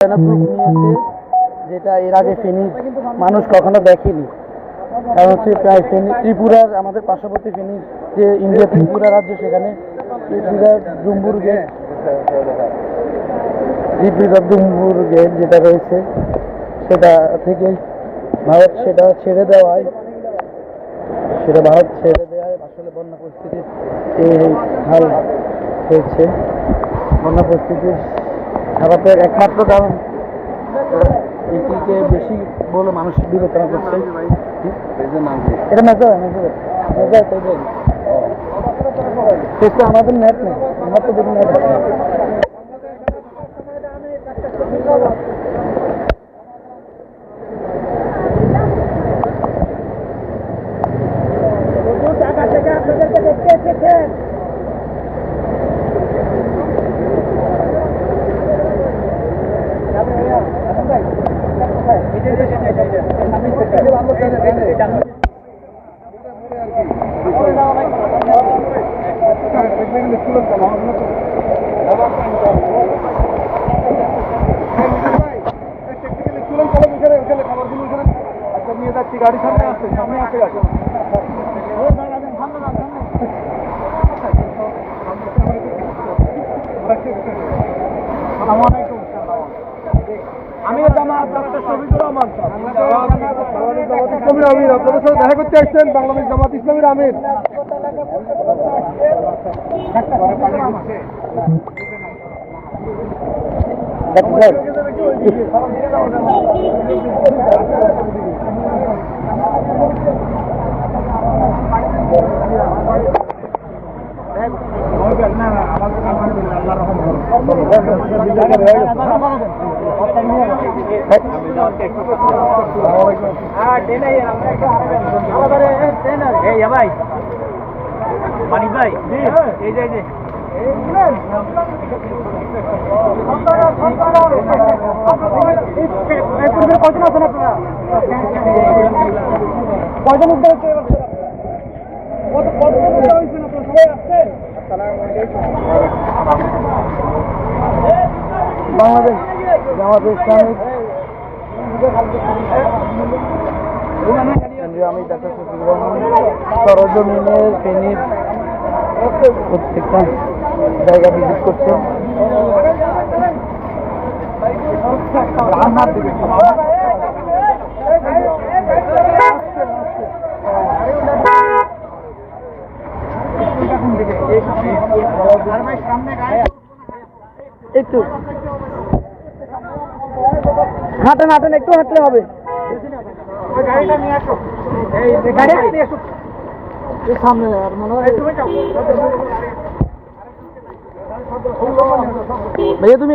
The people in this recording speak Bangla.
নিয়েছে যেটা এর আগে ফেনী মানুষ কখনো দেখেনি। কারণ হচ্ছে প্রায় ফেনী ত্রিপুরার আমাদের পার্শ্ববর্তী ফেনীর যে ইন্ডিয়া ত্রিপুরা রাজ্য সেখানে ত্রিপুরার ডুম্বুর গেট ত্রিপুরার ডুম্বুর গেট যেটা রয়েছে সেটা থেকে ভারত সেটা ছেড়ে দেওয়ায় সেটা ভারত ছেড়ে দেওয়ায় আসলে বন্যা পরিস্থিতির এই হাল হয়েছে। বন্যা পরিস্থিতির খারাপের একমাত্র কারণ এটিকে বেশি বলে মানুষ বিবেচনা করছে। এটা মেজো মেজো মেজো তাই যাই কিন্তু আমাদের নেট নেই আমার তো দেখি নেট আছে। গাড়ি সামনে আসছে সামনে আসে গাড়ি আমি আমির আপনাদের সাথে দেখা করতে আসছেন বাংলাদেশ জামাত ইসলামীর আমির। এই আছেন আপনারা কয়জন উদ্ধার হচ্ছে এবার কত উদ্ধার হয়েছেন আপনারা সবাই আসছেন বাংলাদেশ জামাত আমি ডাক্তার শফিকুর রহমান সরজমিনের ফেনীর প্রত্যেকটা জায়গা ভিজিট করছে একটু। হাঁটেন হাঁটেন একটু হাঁটলে হবে। সামনে আর মনে হয় ভাইয়া তুমি